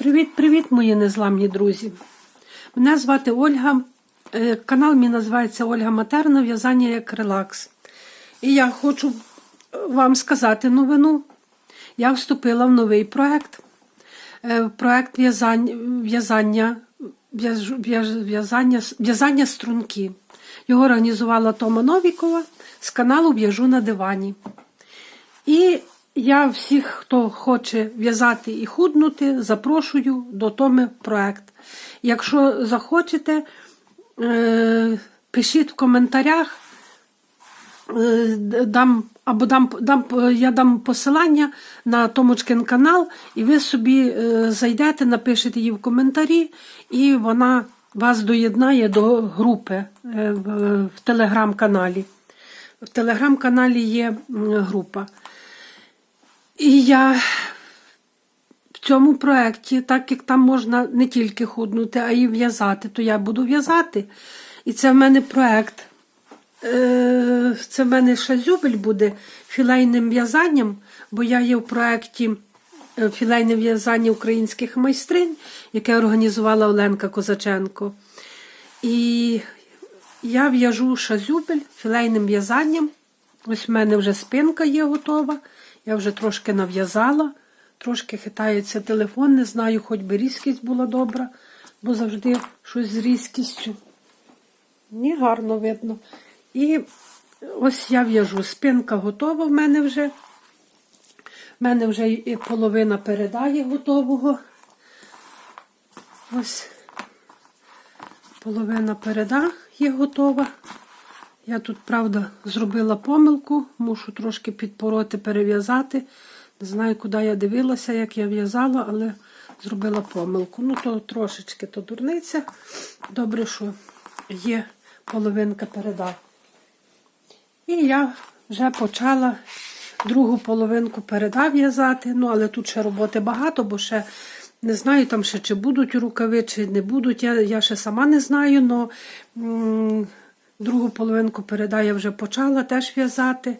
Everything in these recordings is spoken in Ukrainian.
Привіт-привіт, мої незламні друзі. Мене звати Ольга. Е, Канал мій називається Ольга Матерна В'язання як релакс. І я хочу вам сказати новину. Я вступила в новий проект. Е, в Проект в'язання в'язання, в'язання струнки. Його організувала Тома Новікова з каналу В'яжу на дивані. І я всіх, хто хоче в'язати і худнути, запрошую до Томи проект. Якщо захочете, е, пишіть в коментарях, е, дам, або дам, дам, я дам посилання на Томочкин канал, і ви собі е, зайдете, напишете її в коментарі, і вона вас доєднає до групи в телеграм-каналі. В телеграм-каналі є група. І я в цьому проєкті, так як там можна не тільки худнути, а й в'язати, то я буду в'язати. І це в мене проєкт. Е, Це в мене шазюбель буде філейним в'язанням, бо я є в проєкті е, філейне в'язання українських майстринь, яке організувала Оленка Козаченко. І я в'яжу шазюбель філейним в'язанням. Ось в мене вже спинка є готова. Я вже трошки нав'язала, трошки хитається телефон, не знаю, хоч би різкість була добра, бо завжди щось з різкістю. Ні, гарно видно. І ось я в'яжу. Спинка готова в мене вже. В мене вже і половина передає готового. Ось половина переда є готова. Я тут, правда, зробила помилку, мушу трошки підпороти, перев'язати. Не знаю, куди я дивилася, як я в'язала, але зробила помилку. Ну, то трошечки то дурниця. Добре, що є половинка переда. І я вже почала другу половинку переда в'язати. Ну, але тут ще роботи багато, бо ще не знаю, там ще чи будуть рукави, чи не будуть. Я, я ще сама не знаю, але другу половинку переда я вже почала теж в'язати,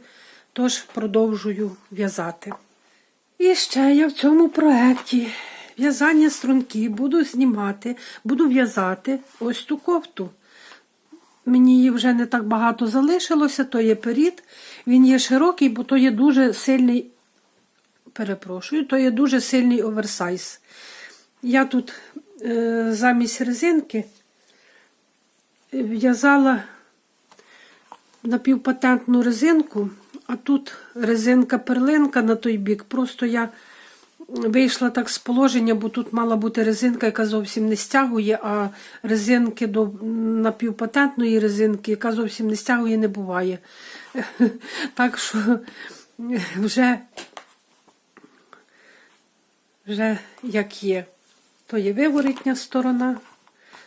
тож продовжую в'язати. І ще я в цьому проєкті в'язання струнки буду знімати, буду в'язати ось ту кофту. Мені її вже не так багато залишилося, то є перід. Він є широкий, бо то є дуже сильний, перепрошую, то є дуже сильний оверсайз. Я тут е, замість резинки в'язала напівпатентну резинку, а тут резинка-перлинка на той бік. Просто я вийшла так з положення, бо тут мала бути резинка, яка зовсім не стягує, а резинки до напівпатентної резинки, яка зовсім не стягує, не буває. Так що вже, вже як є. То є виворітня сторона,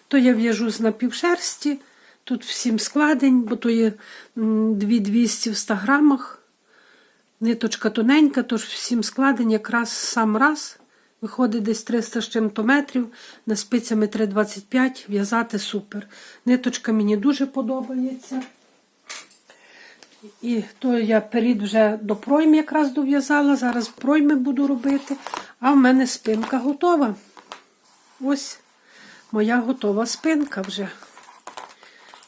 то я в'яжу з напівшерсті. Тут всім складень, бо то є 2200 в 100 грамах. Ниточка тоненька, тож всім складень якраз сам раз. Виходить десь 300 з чим-то метрів, на спицями 3,25 в'язати супер. Ниточка мені дуже подобається. І то я перід вже до пройми якраз дов'язала. Зараз пройми буду робити. А в мене спинка готова. Ось моя готова спинка вже.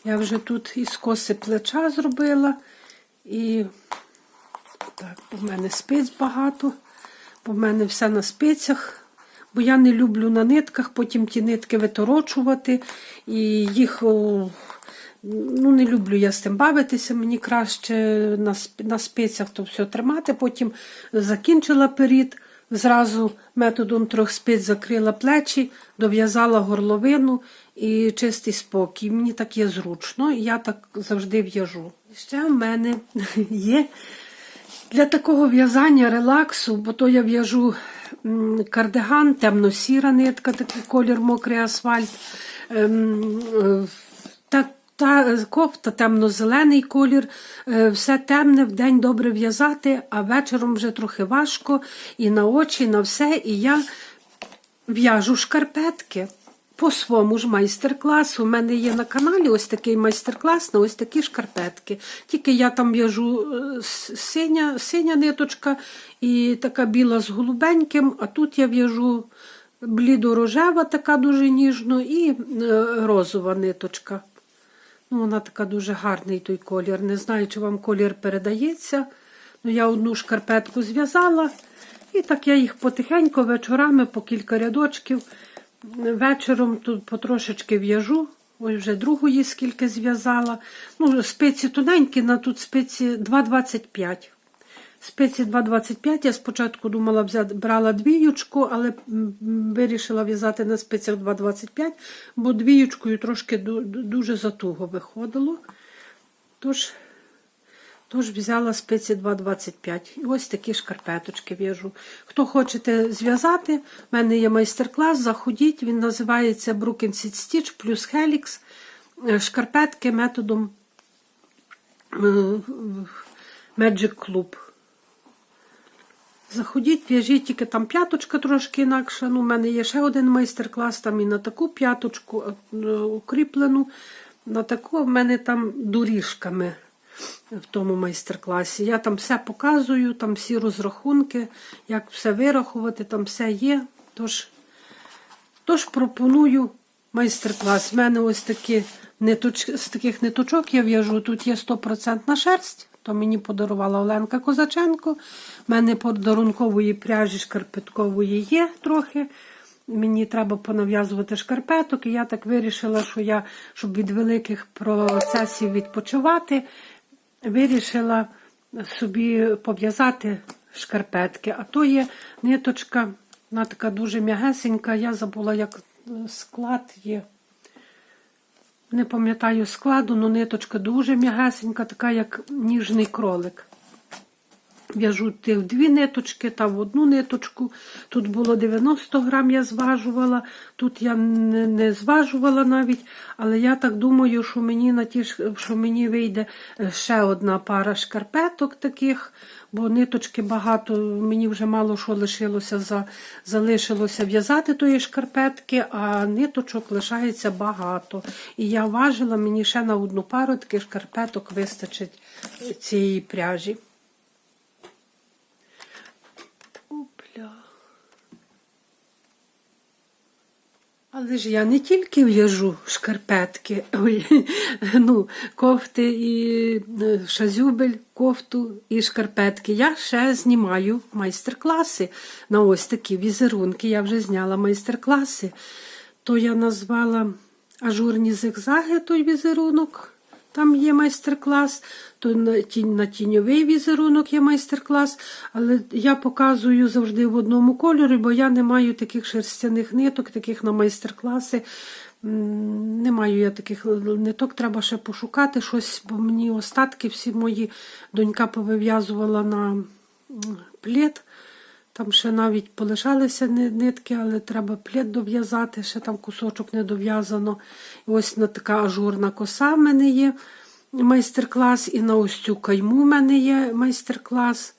Я вже тут із коси плеча зробила. І так, у мене спиць багато, бо в мене все на спицях. Бо я не люблю на нитках, потім ті нитки виторочувати. І їх ну, не люблю я з тим бавитися. Мені краще на, на спицях то все тримати. Потім закінчила перід. Зразу методом трьох спиць закрила плечі, дов'язала горловину і чистий спокій. Мені так є зручно, я так завжди в'яжу. Ще в мене є для такого в'язання релаксу, бо то я в'яжу кардиган, темно-сіра нитка, такий колір мокрий асфальт. Та кофта темно-зелений колір, е, все темне, вдень добре в'язати, а вечором вже трохи важко і на очі, і на все. І я в'яжу шкарпетки. По своєму ж майстер-класу. У мене є на каналі ось такий майстер-клас на ось такі шкарпетки. Тільки я там в'яжу е, синя, синя ниточка і така біла з голубеньким, а тут я в'яжу блідорожева, така дуже ніжно, і е, розова ниточка. Ну, вона така дуже гарний той колір. Не знаю, чи вам колір передається. Ну, я одну шкарпетку зв'язала, і так я їх потихеньку вечорами по кілька рядочків. Вечором тут потрошечки в'яжу. Ось вже другої скільки зв'язала. Ну, спиці тоненькі, на тут спиці 2,25. Спиці 2,25. Я спочатку думала взяти, брала двіючку, але вирішила в'язати на спицях 2,25, бо двіючкою трошки ду- ду- дуже затуго виходило. Тож, тож взяла спиці 2,25. І ось такі шкарпеточки в'яжу. Хто хочете зв'язати, в мене є майстер-клас, заходіть, він називається Seed Stitch плюс Helix. Е, Шкарпетки методом е, Magic Club. Заходіть, в'яжіть тільки там п'яточка трошки інакша. Ну, у мене є ще один майстер-клас, там і на таку п'яточку е, укріплену. На таку в мене там доріжками в тому майстер-класі. Я там все показую, там всі розрахунки, як все вирахувати, там все є. Тож, тож пропоную майстер-клас. У мене ось такі з таких ниточок я в'яжу. Тут є 100% шерсть, то мені подарувала Оленка Козаченко. У мене подарункової пряжі шкарпеткової є трохи. Мені треба понав'язувати шкарпеток, і я так вирішила, що я, щоб від великих процесів відпочивати, вирішила собі пов'язати шкарпетки. А то є ниточка, вона така дуже м'ягесенька. Я забула, як склад є. Не пам'ятаю складу, але ниточка дуже м'ягесенька, така, як ніжний кролик. В'яжу тих дві ниточки та в одну ниточку. Тут було 90 грам, я зважувала. Тут я не, зважувала навіть, але я так думаю, що мені на ті, що мені вийде е, ще одна пара шкарпеток таких, бо ниточки багато, мені вже мало що лишилося за, залишилося в'язати тої шкарпетки, а ниточок лишається багато. І я важила, мені ще на одну пару таких шкарпеток вистачить цієї пряжі. Але ж я не тільки в'яжу шкарпетки, ну, кофти і е, шазюбель, кофту і шкарпетки. Я ще знімаю майстер-класи на ось такі візерунки. Я вже зняла майстер-класи. То я назвала ажурні зигзаги той візерунок. Там є майстер-клас, то на, тінь, на тіньовий візерунок є майстер-клас, але я показую завжди в одному кольорі, бо я не маю таких шерстяних ниток, таких на майстер-класи. Не маю я таких ниток, треба ще пошукати щось, бо мені остатки всі мої донька повив'язувала на плід. Там ще навіть полишалися нитки, але треба плід дов'язати, ще там кусочок не дов'язано. Ось на така ажурна коса в мене є майстер-клас, і на ось цю кайму в мене є майстер-клас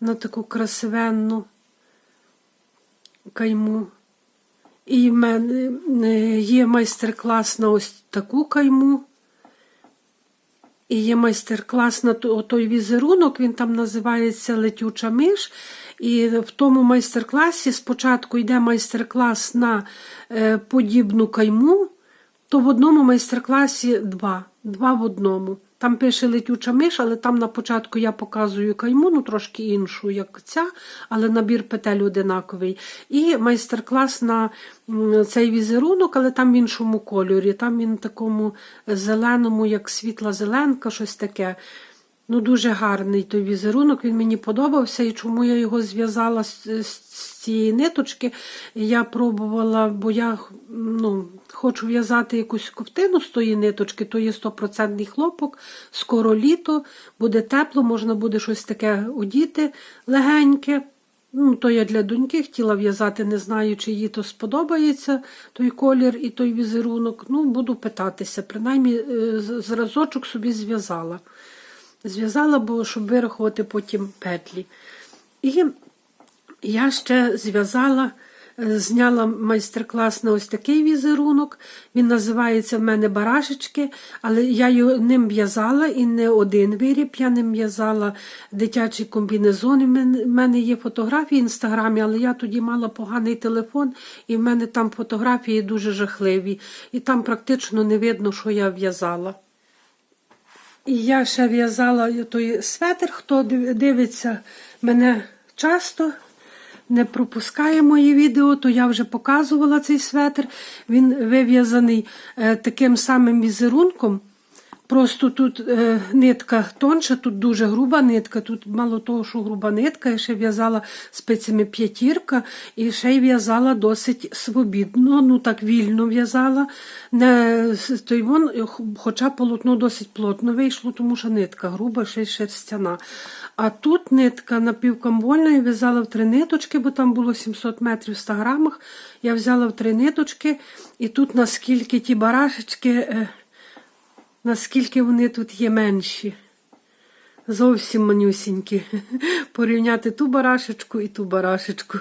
на таку красивенну кайму. І в мене е, є майстер-клас на ось таку кайму. І є майстер-клас на той візерунок, він там називається Летюча миш. І в тому майстер-класі спочатку йде майстер-клас на е, подібну кайму, то в одному майстер-класі два. Два в одному. Там пише летюча миш, але там на початку я показую кайму, ну трошки іншу, як ця, але набір петель одинаковий. І майстер-клас на цей візерунок, але там в іншому кольорі. Там він такому зеленому, як світла зеленка, щось таке. Ну, дуже гарний той візерунок, він мені подобався. І чому я його зв'язала з, з, з цієї ниточки? Я пробувала, бо я ну, хочу в'язати якусь ковтину з тої ниточки, то є 100% хлопок, скоро літо, буде тепло, можна буде щось таке одіти легеньке. Ну, то я для доньки хотіла в'язати, не знаю, чи їй то сподобається той колір і той візерунок. Ну, буду питатися. Принаймні, е, зразочок собі зв'язала. Зв'язала, бо щоб вирахувати потім петлі. І я ще зв'язала е, зняла майстер-клас на ось такий візерунок. Він називається в мене барашечки, але я ним в'язала і не один виріб. Я ним в'язала дитячий комбінезон. У мене є фотографії в інстаграмі, але я тоді мала поганий телефон, і в мене там фотографії дуже жахливі. І там практично не видно, що я в'язала. І я ще в'язала той светр, хто дивиться мене часто, не пропускає мої відео, то я вже показувала цей светр. Він вив'язаний е, таким самим візерунком. Просто тут е, нитка тонша, тут дуже груба нитка. Тут мало того, що груба нитка, я ще в'язала спицями п'ятірка і ще й в'язала досить свобідно, ну так вільно в'язала. Е, хоча полотно досить плотно вийшло, тому що нитка груба, ще й шерстяна. А тут нитка напівкамвольна, я в'язала в три ниточки, бо там було 700 метрів в 100 грамах. Я взяла в три ниточки, і тут наскільки ті барашечки. е, наскільки вони тут є менші. Зовсім манюсінькі. Порівняти ту барашечку і ту барашечку.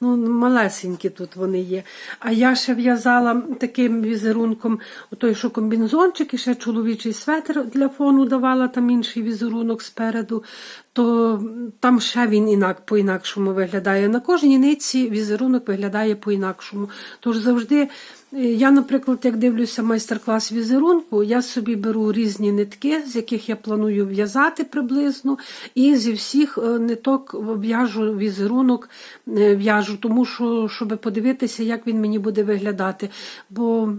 Ну, малесенькі тут вони є. А я ще в'язала таким візерунком той, що комбінзончик, і ще чоловічий светр для фону давала, там інший візерунок спереду, то там ще він інак, по-інакшому виглядає. На кожній нитці візерунок виглядає по-інакшому. Тож завжди. Е, Я, наприклад, як дивлюся майстер-клас візерунку, я собі беру різні нитки, з яких я планую в'язати приблизно, і зі всіх е, ниток в'яжу візерунок, е, в'яжу, тому що, щоб подивитися, як він мені буде виглядати. Бо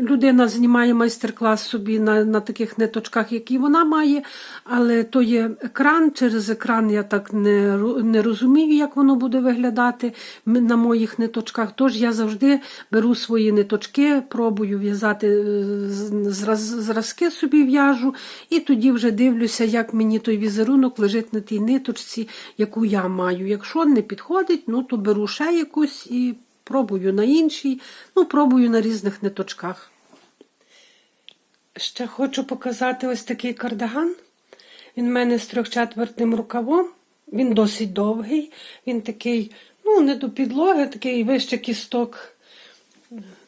людина знімає майстер-клас собі на, на таких ниточках, які вона має, але то є екран. Через екран я так не, не розумію, як воно буде виглядати на моїх ниточках. Тож я завжди беру свої ниточки, пробую в'язати е, зраз, зразки собі в'яжу, і тоді вже дивлюся, як мені той візерунок лежить на тій ниточці, яку я маю. Якщо не підходить, ну то беру ще якусь і пробую на іншій, ну пробую на різних ниточках. Ще хочу показати ось такий кардиган. Він в мене з трьохчетвертним рукавом. Він досить довгий. Він такий, ну, не до підлоги, такий вище кісток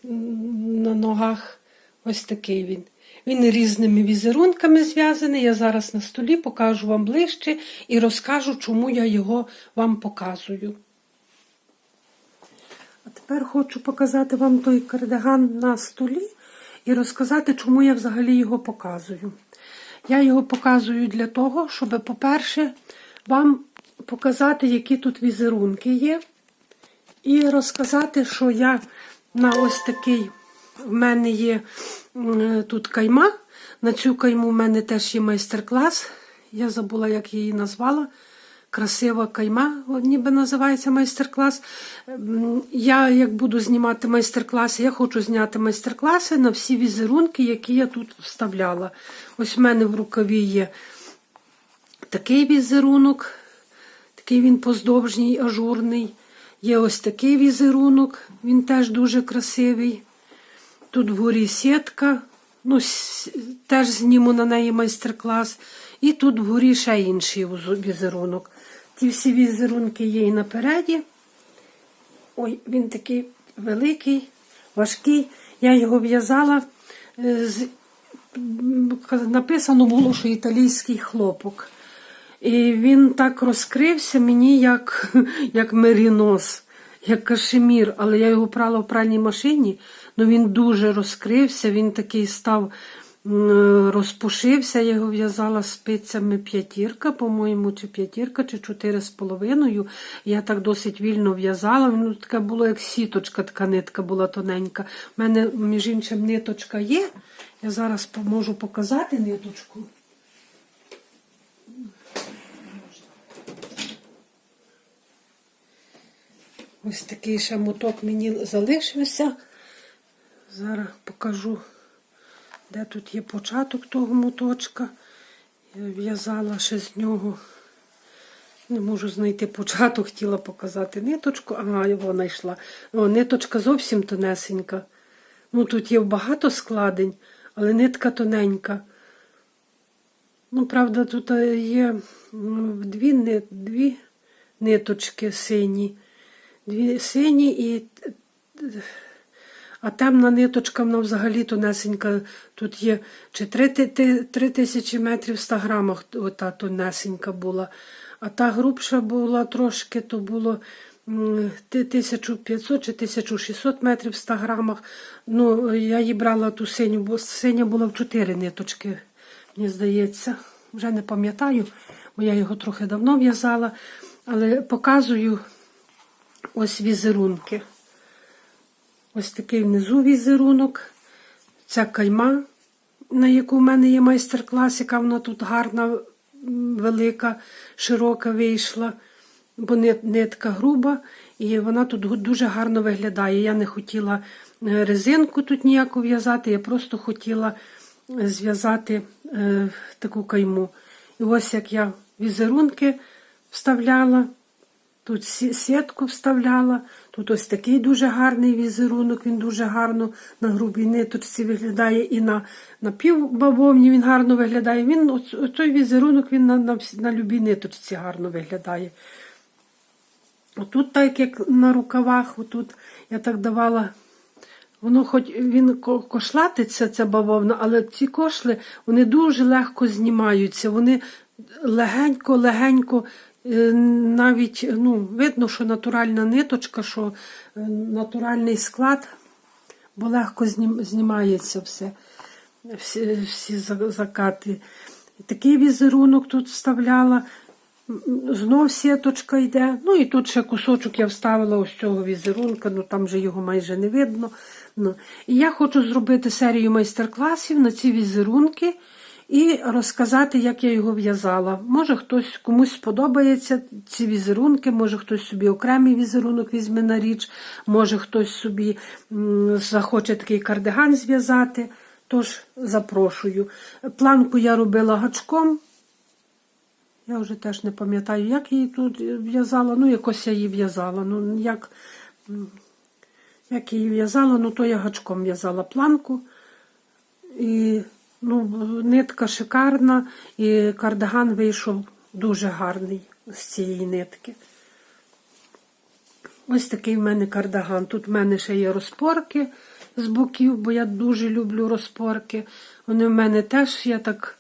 на ногах. Ось такий він. Він різними візерунками зв'язаний. Я зараз на столі покажу вам ближче і розкажу, чому я його вам показую. Тепер хочу показати вам той кардиган на столі і розказати, чому я взагалі його показую. Я його показую для того, щоб, по-перше, вам показати, які тут візерунки є, і розказати, що я на ось такий в мене є тут кайма. На цю кайму в мене теж є майстер-клас. Я забула, як її назвала. Красива кайма, ніби називається майстер-клас. Я, як буду знімати майстер-класи, я хочу зняти майстер-класи на всі візерунки, які я тут вставляла. Ось в мене в рукаві є такий візерунок, такий він поздовжній, ажурний. Є ось такий візерунок, він теж дуже красивий. Тут вгорі сітка, ну, теж зніму на неї майстер-клас. І тут вгорі ще інший візерунок. Ті всі візерунки є і напереді. Ой, він такий великий, важкий. Я його в'язала. е, Написано було, що італійський хлопок. І він так розкрився мені, як, як мерінос, як кашемір, але я його прала в пральній машині, ну він дуже розкрився, він такий став, розпушився, я його в'язала спицями п'ятірка, по-моєму, чи п'ятірка, чи чотири з половиною. Я так досить вільно в'язала. Ну, така було, як сіточка, така нитка була тоненька. У мене, між іншим, ниточка є. Я зараз можу показати ниточку. Ось такий ще моток мені залишився. Зараз покажу, де тут є початок того моточка. Я в'язала ще з нього. Не можу знайти початок, хотіла показати ниточку. Ага, його знайшла. О, ниточка зовсім тонесенька. Ну, тут є багато складень, але нитка тоненька. Ну, правда, тут є дві, дві ниточки сині. дві сині і. А темна ниточка, вона взагалі тонесенька. Тут є чи 3, тисячі метрів в 100 грамах ота тонесенька була. А та грубша була трошки, то було 1500 чи 1600 метрів в 100 грамах. Ну, я її брала ту синю, бо синя була в 4 ниточки, мені здається. Вже не пам'ятаю, бо я його трохи давно в'язала. Але показую ось візерунки. Ось такий внизу візерунок. Ця кайма, на яку в мене є майстер-клас, яка вона тут гарна, велика, широка вийшла, бо нит- нитка груба, і вона тут дуже гарно виглядає. Я не хотіла е, резинку тут ніяку в'язати, я просто хотіла зв'язати е, таку кайму. І ось як я візерунки вставляла. Тут сітку вставляла, тут ось такий дуже гарний візерунок, він дуже гарно на грубій ниточці виглядає і на, на півбавовні він гарно виглядає. Він, оц- той візерунок він на, на, на любій ниточці гарно виглядає. Отут, так як на рукавах, отут я так давала. Воно хоч він кошлатиться, ця бавовна, але ці кошли вони дуже легко знімаються. Вони легенько-легенько, навіть ну, видно, що натуральна ниточка, що е, натуральний склад, бо легко знімається все, всі, всі закати. Такий візерунок тут вставляла. Знов сіточка йде. Ну і тут ще кусочок я вставила ось цього візерунка, ну там вже його майже не видно. Ну. І я хочу зробити серію майстер-класів на ці візерунки і розказати, як я його в'язала. Може хтось комусь сподобається ці візерунки, може хтось собі окремий візерунок візьме на річ, може хтось собі захоче такий кардиган зв'язати. Тож запрошую. Планку я робила гачком. Я вже теж не пам'ятаю, як її тут в'язала. Ну, якось я її в'язала. Ну, як, як її в'язала, ну то я гачком в'язала планку. І ну, нитка шикарна, і кардиган вийшов дуже гарний з цієї нитки. Ось такий в мене кардиган. Тут в мене ще є розпорки з боків, бо я дуже люблю розпорки. Вони в мене теж, я так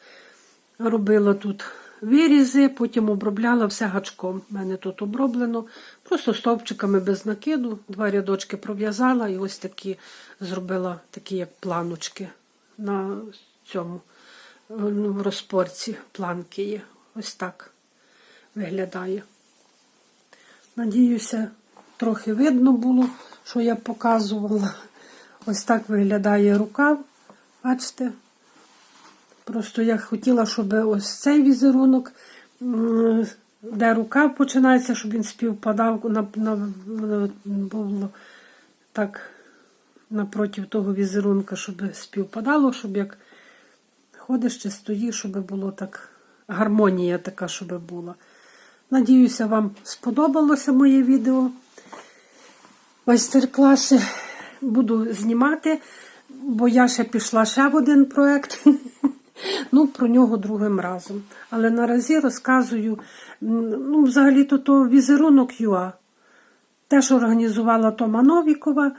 робила тут вирізи, потім обробляла все гачком. У мене тут оброблено. Просто стовпчиками без накиду. Два рядочки пров'язала і ось такі зробила такі, як планочки на цьому ну, в розпорці планки є. Ось так виглядає. Надіюся, трохи видно було, що я показувала. Ось так виглядає рукав. Бачите? Просто я хотіла, щоб ось цей візерунок, де рукав починається, щоб він співпадав на, на, було так напроти того візерунка, щоб співпадало, щоб як ходиш чи стоїш, щоб було так, гармонія така, щоб була. Надіюся, вам сподобалося моє відео. Майстер-класи буду знімати, бо я ще пішла ще в один проєкт. Ну, про нього другим разом. Але наразі розказую, ну, взагалі-то то візерунок ЮА. Теж організувала Тома Новікова.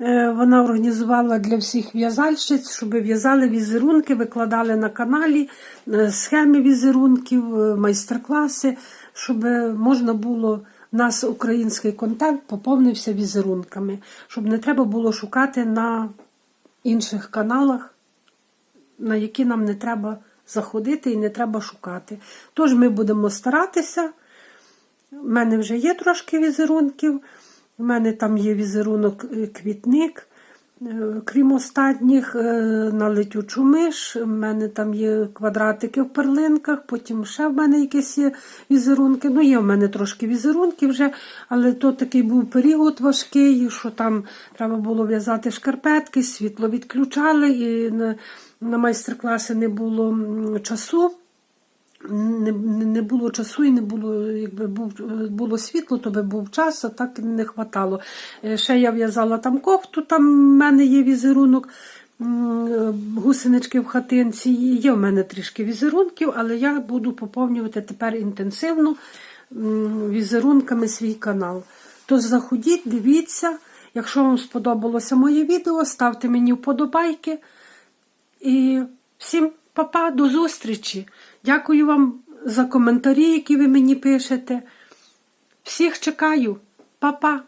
Е, Вона організувала для всіх в'язальщиць, щоб в'язали візерунки, викладали на каналі е, схеми візерунків, е, майстер-класи, щоб можна було нас український контент поповнився візерунками, щоб не треба було шукати на інших каналах, на які нам не треба заходити і не треба шукати. Тож ми будемо старатися. У мене вже є трошки візерунків. У мене там є візерунок е, квітник, е, крім останніх, е, на летючу миш. У мене там є квадратики в перлинках, потім ще в мене якісь є візерунки. Ну, є в мене трошки візерунків вже, але то такий був період важкий, що там треба було в'язати шкарпетки, світло відключали, і на, на майстер-класи не було часу не, було часу і не було, якби був, було світло, то би був час, а так не хватало. Е, Ще я в'язала там кофту, там в мене є візерунок, гусенички в хатинці. Є в мене трішки візерунків, але я буду поповнювати тепер інтенсивно візерунками свій канал. Тож заходіть, дивіться. Якщо вам сподобалося моє відео, ставте мені вподобайки. І всім папа, до зустрічі. Дякую вам за коментарі, які ви мені пишете. Всіх чекаю. Па-па.